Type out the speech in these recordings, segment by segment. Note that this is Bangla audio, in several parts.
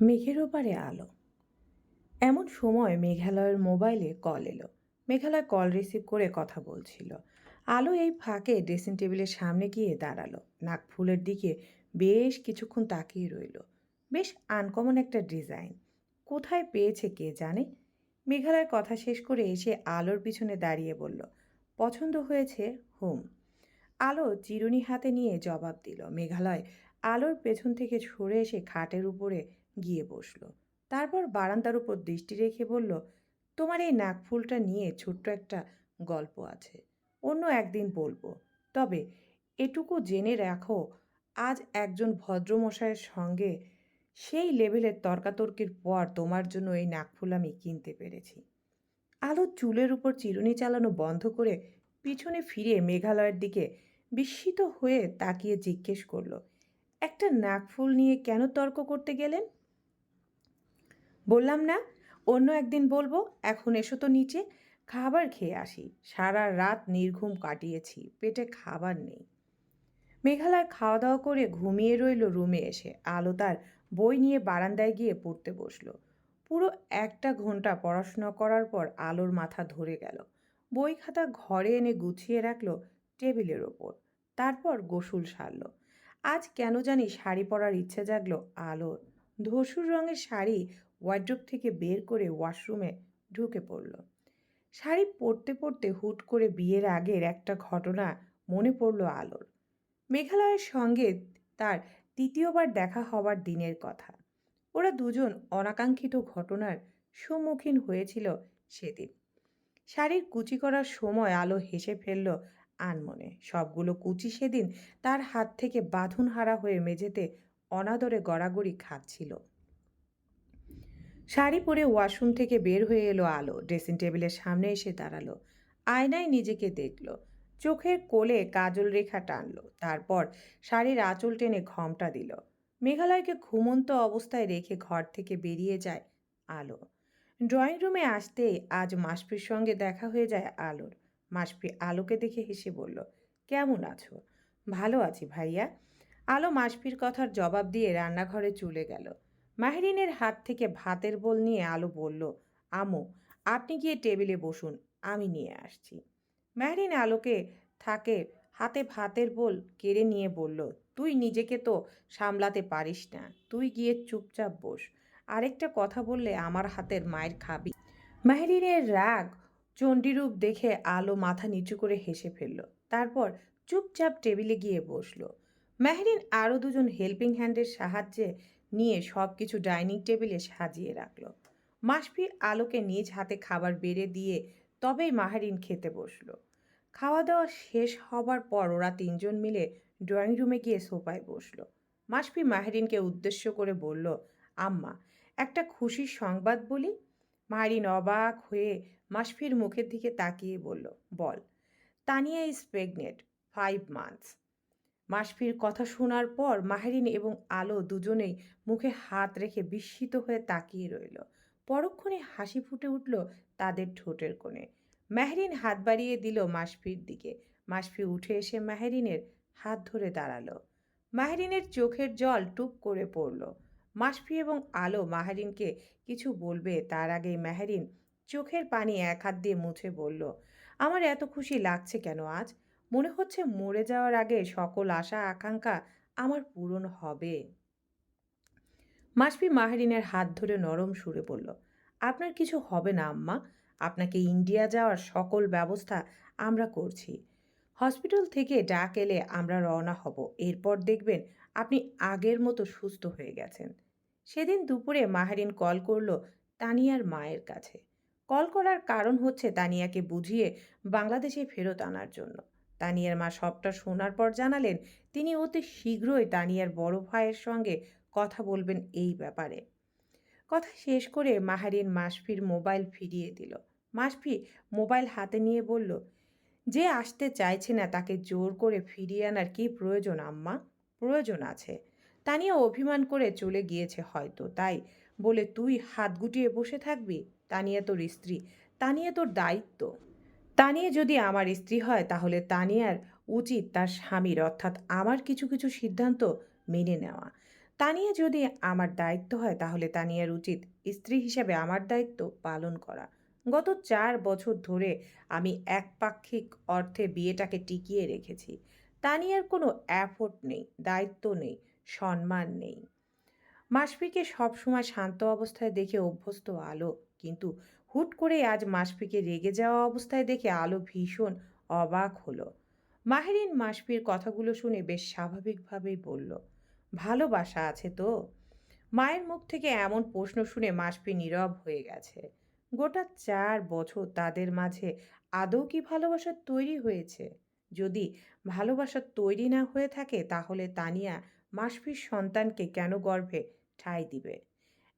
মেঘের ওপারে আলো। এমন সময় মেঘালয়ের মোবাইলে কল এলো। মেঘালয় কল রিসিভ করে কথা বলছিল। আলো এই ফাঁকে ড্রেসিং টেবিলের সামনে গিয়ে দাঁড়াল। নাক ফুলের দিকে বেশ কিছুক্ষণ তাকিয়ে রইল। বেশ আনকমন একটা ডিজাইন। কোথায় পেয়েছে কে জানে? মেঘালয় কথা শেষ করে এসে আলোর পিছনে দাঁড়িয়ে বলল, পছন্দ হয়েছে, হুম। আলো চিরুনি হাতে নিয়ে জবাব দিল। মেঘালয় আলোর পেছন থেকে সরে এসে খাটের উপরে গিয়ে বসল। তারপর বারান্দার উপর দৃষ্টি রেখে বলল, তোমার এই নাকফুলটা নিয়ে ছোট্ট একটা গল্প আছে, অন্য একদিন বলব। তবে এটুকু জেনে রাখো, আজ একজন ভদ্রমশাইয়ের সঙ্গে সেই লেভেলের তর্কাতর্কির পর তোমার জন্য এই নাকফুল আমি কিনতে পেরেছি। আলো চুলের উপর চিরুনি চালানো বন্ধ করে পিছনে ফিরে মেঘালয়ের দিকে বিস্মিত হয়ে তাকিয়ে জিজ্ঞেস করল, একটা নাকফুল নিয়ে কেন তর্ক করতে গেলেন? বললাম না, অন্য একদিন বলব, এখন এসো তো নিচে, খাবার খেয়ে আসি। সারা রাত নির্ঘুম কাটিয়েছি, পেটে খাবার নেই। মেঘালয় খাওয়া দাওয়া করে ঘুমিয়ে রইল রুমে এসে। আলো তার বই নিয়ে বারান্দায় গিয়ে পড়তে বসল। পুরো একটা ঘণ্টা পড়াশোনা করার পর আলোর মাথা ধরে গেল। বই খাতা ঘরে এনে গুছিয়ে রাখল টেবিলের ওপর। তারপর গোসল সারলো। আজ কেন জানি শাড়ি পরার ইচ্ছে জাগলো আলোর। ধসুর রঙের শাড়ি ওয়ার্ড্রোব থেকে বের করে ওয়াশরুমে ঢুকে পড়ল। শাড়ি পরতে পরতে হুট করে বিয়ের আগের একটা ঘটনা মনে পড়ল আলোর। মেঘালয়ের সঙ্গে তার তৃতীয়বার দেখা হবার দিনের কথা। ওরা দুজন অনাকাঙ্ক্ষিত ঘটনার সম্মুখীন হয়েছিল সেদিন। শাড়ির কুচি করার সময় আলো হেসে ফেলল আনমনে। সবগুলো কুচি সেদিন তার হাত থেকে বাঁধন হারা হয়ে মেঝেতে অনাদরে গড়াগড়ি খাচ্ছিল। শাড়ি পরে ওয়াশরুম থেকে বের হয়ে এলো আলো। ড্রেসিং টেবিলের সামনে এসে দাঁড়াল। আয়নায় নিজেকে দেখল। চোখের কোলে কাজল রেখা টানলো। তারপর শাড়ির আঁচল টেনে ঘমটা দিল। মেঘালয়কে ঘুমন্ত অবস্থায় রেখে ঘর থেকে বেরিয়ে যায় আলো। ড্রয়িং রুমে আসতেই আজ মাসফির সঙ্গে দেখা হয়ে যায় আলোর। মাসফি আলোকে দেখে হেসে বলল, কেমন আছো? ভালো আছি ভাইয়া। আলো মাসফির কথার জবাব দিয়ে রান্নাঘরে চলে গেল। মাহরিনের হাত থেকে ভাতের বোল নিয়ে আলো বলল আমু আপনি গিয়ে টেবিলে বসুন, আমি নিয়ে আসছি। মেহরিন আলোকে থাকে হাতে ভাতের বোল কেড়ে নিয়ে বলল, তুই নিজেকে তো সামলাতে পারিস না, তুই গিয়ে চুপচাপ বস, আরেকটা কথা বললে আমার হাতের মায়ের খাবি। মেহরিনের রাগ চণ্ডীরূপ দেখে আলো মাথা নিচু করে হেসে ফেলল, তারপর চুপচাপ টেবিলে গিয়ে বসল। মেহরিন আরও দুজন হেল্পিং হ্যান্ডের সাহায্যে নিয়ে সব কিছু ডাইনিং টেবিলে সাজিয়ে রাখল। মাসফি আলোকে নিজ হাতে খাবার বেড়ে দিয়ে তবেই মাহারিন খেতে বসল। খাওয়া দাওয়া শেষ হবার পর ওরা তিনজন মিলে ড্রয়িং রুমে গিয়ে সোফায় বসল। মাসফি মাহরিনকে উদ্দেশ্য করে বলল, আম্মা, একটা খুশির সংবাদ বলি? মাহরিন অবাক হয়ে মাসফির মুখের দিকে তাকিয়ে বলল, বল, Tania is pregnant, five months. মাসফির কথা শোনার পর মাহরিন এবং আলো দুজনেই মুখে হাত রেখে বিস্মিত হয়ে তাকিয়ে রইল। পরক্ষণে হাসি ফুটে উঠল তাদের ঠোঁটের কোণে। মেহরিন হাত বাড়িয়ে দিল মাসফির দিকে। মাসফি উঠে এসে মেহরিনের হাত ধরে দাঁড়াল। মাহরিনের চোখের জল টুপ করে পড়ল। মাসফি এবং আলো মাহরিনকে কিছু বলবে তার আগেই মেহরিন চোখের পানি এক হাত দিয়ে মুছে বলল, আমার এত খুশি লাগছে কেন আজ? মনে হচ্ছে মরে যাওয়ার আগে সকল আশা, আকাঙ্ক্ষা আমার পূরণ হবে। মাসপি মাহরিনের হাত ধরে নরম সুরে বলল, আপনার কিছু হবে না, আম্মা। আপনাকে ইন্ডিয়া যাওয়ার সকল ব্যবস্থা আমরা করছি। হসপিটাল থেকে ডাক এলে আমরা রওনা হব। এরপর দেখবেন আপনি আগের মতো সুস্থ হয়ে গেছেন। সেদিন দুপুরে মাহারিন কল করল তানিয়ার মায়ের কাছে। কল করার কারণ হচ্ছে তানিয়াকে বুঝিয়ে বাংলাদেশে ফেরত আনার জন্য। তানিয়ার মা সবটা শোনার পর জানালেন, তিনি অতি শীঘ্রই তানিয়ার বড় ভাইয়ের সঙ্গে কথা বলবেন এই ব্যাপারে। কথা শেষ করে মাহারিন মাসফির মোবাইল ফিরিয়ে দিল। মাসফি মোবাইল হাতে নিয়ে বলল, যে আসতে চাইছে না তাকে জোর করে ফিরিয়ে আনার কি প্রয়োজন আম্মা? প্রয়োজন আছে। তানিয়া অভিমান করে চলে গিয়েছে হয়তো, তাই বলে তুই হাত গুটিয়ে বসে থাকবি? তানিয়া তোর স্ত্রী। তানিয়া তোর দায়িত্ব। তানিয়া যদি আমার স্ত্রী হয়, তাহলে তানিয়ার উচিত তার স্বামীর, অর্থাৎ আমার কিছু কিছু সিদ্ধান্ত মেনে নেওয়া। তানিয়া যদি আমার দায়িত্ব হয়, তাহলে তা তানিয়ার উচিত স্ত্রী হিসাবে আমার দায়িত্ব পালন করা। গত চার বছর ধরে আমি একপাক্ষিক অর্থে বিয়েটাকে টিকিয়ে রেখেছি। তানিয়ার কোনো অ্যাফোর্ট নেই, দায়িত্ব নেই, সম্মান নেই। মাসফিকে সবসময় শান্ত অবস্থায় দেখে অভ্যস্ত আলো, কিন্তু হুট করে আজ মাসফিকে রেগে যাওয়া অবস্থায় দেখে আলো ভীষণ অবাক হলো। মাহেরিন মাসফির কথাগুলো শুনে বেশ স্বাভাবিকভাবেই বলল, ভালোবাসা আছে তো? মায়ের মুখ থেকে এমন প্রশ্ন শুনে মাসফি নীরব হয়ে গেছে। গোটা চার বছর তাদের মাঝে আদৌ কি ভালোবাসা তৈরি হয়েছে? যদি ভালোবাসা তৈরি না হয়ে থাকে, তাহলে তানিয়া মাসফির সন্তানকে কেন গর্ভে ঠাঁই দিবে?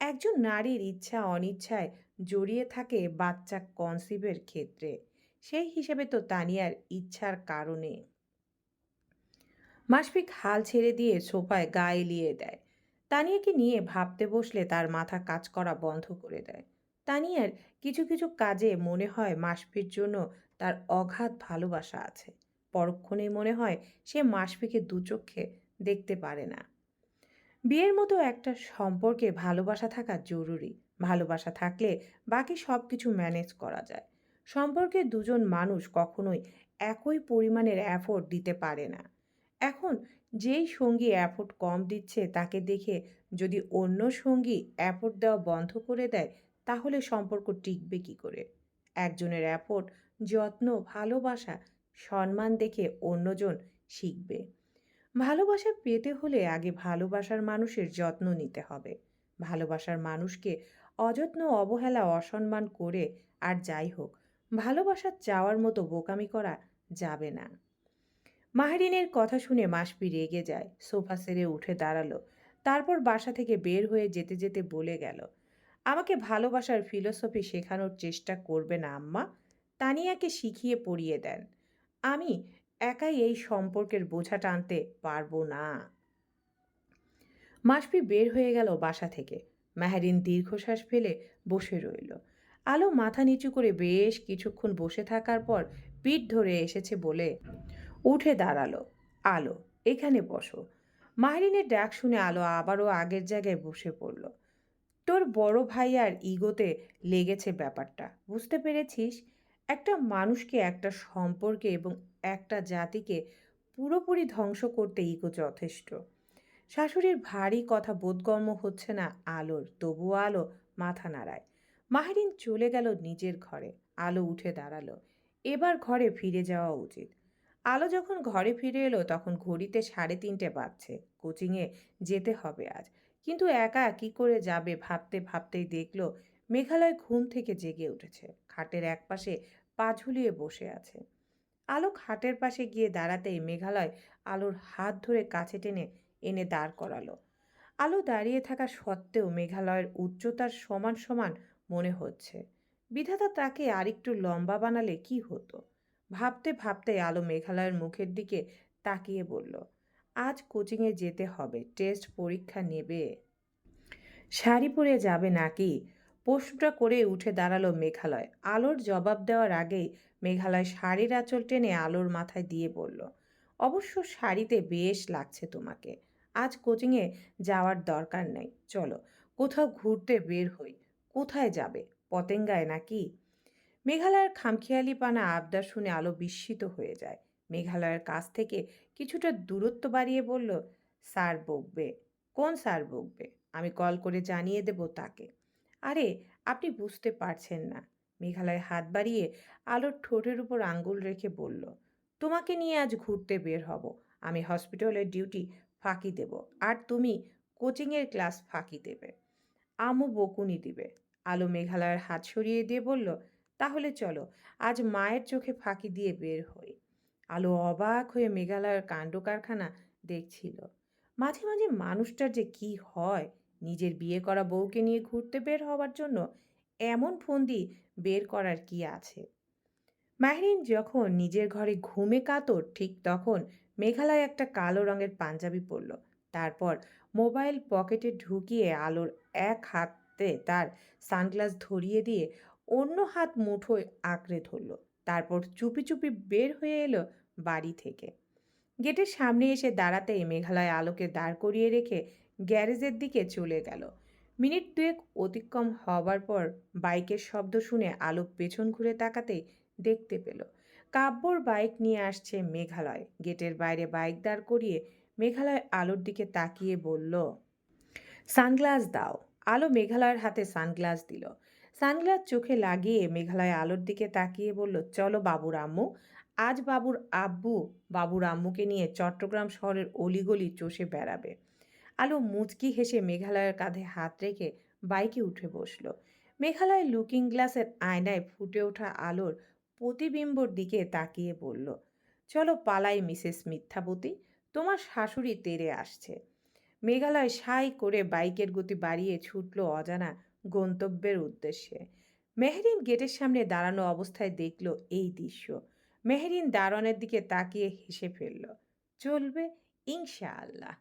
একজন নারীর ইচ্ছা অনিচ্ছায় জড়িয়ে থাকে বাচ্চা কনসিভের ক্ষেত্রে। সেই হিসেবে তো তানিয়ার ইচ্ছার কারণে। মাসফিক হাল ছেড়ে দিয়ে সোফায় গা এলিয়ে দেয়। তানিয়াকে নিয়ে ভাবতে বসলে তার মাথা কাজ করা বন্ধ করে দেয়। তানিয়ার কিছু কিছু কাজে মনে হয় মাসফির জন্য তার অগাধ ভালোবাসা আছে। পরক্ষণেই মনে হয় সে মাসফিকে দুচক্ষে দেখতে পারে না। বিয়ের মতো একটা সম্পর্কে ভালোবাসা থাকা জরুরি। ভালোবাসা থাকলে বাকি সব কিছু ম্যানেজ করা যায়। সম্পর্কে দুজন মানুষ কখনোই একই পরিমাণের অ্যাফোর্ট দিতে পারে না। এখন যেই সঙ্গী অ্যাফোর্ট কম দিচ্ছে তাকে দেখে যদি অন্য সঙ্গী অ্যাফোর্ট দেওয়া বন্ধ করে দেয়, তাহলে সম্পর্ক টিকবে কি করে? একজনের অ্যাফোর্ট যত্ন, ভালোবাসা, সম্মান দেখে অন্যজন শিখবে। ভালোবাসা পেতে হলে আগে ভালোবাসার মানুষের যত্ন নিতে হবে। ভালোবাসার মানুষকে অযত্ন, অবহেলা, অসম্মান করে আর যাই হোক, ভালোবাসা চাওয়ার মতো বোকামি করা যাবে না। মাহরিনের কথা শুনে মাসপি রেগে যায়, সোফা সেরে উঠে দাঁড়াল, তারপর বাসা থেকে বের হয়ে যেতে যেতে বলে গেল, আমাকে ভালোবাসার ফিলোসফি শেখানোর চেষ্টা করবে না, আম্মা। তানিয়াকে শিখিয়ে পড়িয়ে দেন। আমি একাই এই সম্পর্কের বোঝা টানতে পারব না। মাসপি বের হয়ে গেল বাসা থেকে। মাহারিন দীর্ঘশ্বাস ফেলে বসে রইল। আলো মাথা নিচু করে বেশ কিছুক্ষণ বসে থাকার পর পিঠ ধরে এসেছে বলে উঠে দাঁড়াল। আলো, এখানে বসো। মাহরিনের ডাক শুনে আলো আবারও আগের জায়গায় বসে পড়ল। তোর বড় ভাই আর ইগোতে লেগেছে ব্যাপারটা, বুঝতে পেরেছিস? একটা মানুষকে একটা সম্পর্কে এবং একটা জাতিকে পুরোপুরি ধ্বংস করতে ইগো যথেষ্ট। শাশুড়ির ভারী কথা বোধগম্য হচ্ছে না আলোর, তবুও আলো মাথা নাড়ায়। মাহরিন চলে গেল নিজের ঘরে, আলো উঠে দাঁড়াল। এবার ঘরে ফিরে যাওয়া উচিত। আলো যখন ঘরে ফিরে এলো, তখন ঘড়িতে সাড়ে তিনটে বাজছে। কোচিংয়ে যেতে হবে আজ। কিন্তু একা কি করে যাবে ভাবতে ভাবতেই দেখল, মেঘালয় ঘুম থেকে জেগে উঠেছে। খাটের একপাশে পা ঝুলিয়ে বসে আছে। আলো খাটের পাশে গিয়ে দাঁড়াতেই মেঘালয় আলোর হাত ধরে কাছে টেনে এনে দাঁড় করালো। আলো দাঁড়িয়ে থাকা সত্ত্বেও মেঘালয়ের উচ্চতার সমান সমান মনে হচ্ছে। বিধাতা তাকে আরেকটু লম্বা বানালে কি হতো? ভাবতে ভাবতে আলো মেঘালয়ের মুখের দিকে তাকিয়ে বলল, আজ কোচিংয়ে যেতে হবে, টেস্ট পরীক্ষা নেবে। শাড়ি পরে যাবে নাকি? প্রশ্নটা করে উঠে দাঁড়াল মেঘালয়। আলোর জবাব দেওয়ার আগেই মেঘালয় শাড়ির আঁচল টেনে আলোর মাথায় দিয়ে বলল, অবশ্য শাড়িতে বেশ লাগছে তোমাকে। আজ কোচিংয়ে যাওয়ার দরকার নেই। চলো, কোথাও ঘুরতে বের হই। কোথায় যাবে? পতেঙ্গায় নাকি? মেঘালয়ের খামখেয়ালি পানা আবদার শুনে আলো বিস্মিত হয়ে যায়। মেঘালয়ের কাছ থেকে কিছুটা দূরত্ব বাড়িয়ে বলল, স্যার বকবে। কোন স্যার বকবে? আমি কল করে জানিয়ে দেব তাকে। আরে, আপনি বুঝতে পারছেন না। মেঘালয় হাত বাড়িয়ে আলোর ঠোঁটের উপর আঙ্গুল রেখে বলল, তোমাকে নিয়ে আজ ঘুরতে বের হব। আমি হসপিটালের ডিউটি ফাঁকি দেব আর তুমি কোচিংয়ের ক্লাস ফাঁকি দেবে। আমও বকুনি দিবে। আলো মেঘালয়ের হাত সরিয়ে দিয়ে বলল, তাহলে চলো, আজ মায়ের চোখে ফাঁকি দিয়ে বের হই। আলো অবাক হয়ে মেঘালয়ের কাণ্ড কারখানা দেখছিল। মাঝে মাঝে মানুষটার যে কি হয় নিজের বিয়ে করা বউকে নিয়ে ঘুরতে বের হওয়ার জন্য এমন ফন্দি বের করার কি আছে? মাহরিন যখন নিজের ঘরে ঘুমে কাতর, ঠিক তখন মেঘালয় একটা কালো রঙের পাঞ্জাবি পরল। তারপর মোবাইল পকেটে ঢুকিয়ে আলোর এক হাতে তার সানগ্লাস ধরিয়ে দিয়ে অন্য হাত মুঠোয় আঁকড়ে ধরল। তারপর চুপি চুপি বের হয়ে এলো বাড়ি থেকে। গেটের সামনে এসে দাঁড়াতেই মেঘালয় আলোকে দাঁড় করিয়ে রেখে গ্যারেজের দিকে চলে গেল। মিনিট দুয়েক অতিক্রম হবার পর বাইকের শব্দ শুনে আলো পেছন ঘুরে তাকাতেই দেখতে পেল, কাব্যর বাইক নিয়ে আসছে মেঘালয়। গেটের বাইরে বাইক দাঁড় করিয়ে মেঘালয় আলোর দিকে তাকিয়ে বলল, সানগ্লাস দাও। আলো মেঘালয়ের হাতে সানগ্লাস দিল। সানগ্লাস চোখে লাগিয়ে মেঘালয় আলোর দিকে তাকিয়ে বলল, চলো বাবুর আম্মু। আজ বাবুর আব্বু বাবুর আম্মুকে নিয়ে চট্টগ্রাম শহরের অলিগলি চষে বেড়াবে। আলো মুচকি হেসে মেঘালয়ের কাঁধে হাত রেখে বাইকে উঠে বসল। মেঘালয় লুকিং গ্লাসের আয়নায় ফুটে ওঠা আলোর প্রতিবিম্বর দিকে তাকিয়ে বলল, চলো পালাই, মিসেস মিথ্যাবতী, তোমার শাশুড়ি তেরে আসছে। মেঘালয় সাই করে বাইকের গতি বাড়িয়ে ছুটল অজানা গন্তব্যের উদ্দেশ্যে। মেহরিন গেটের সামনে দাঁড়ানো অবস্থায় দেখল এই দৃশ্য। মেহরিন দারোয়ানের দিকে তাকিয়ে হেসে ফেলল, চলবে ইনশাআল্লাহ।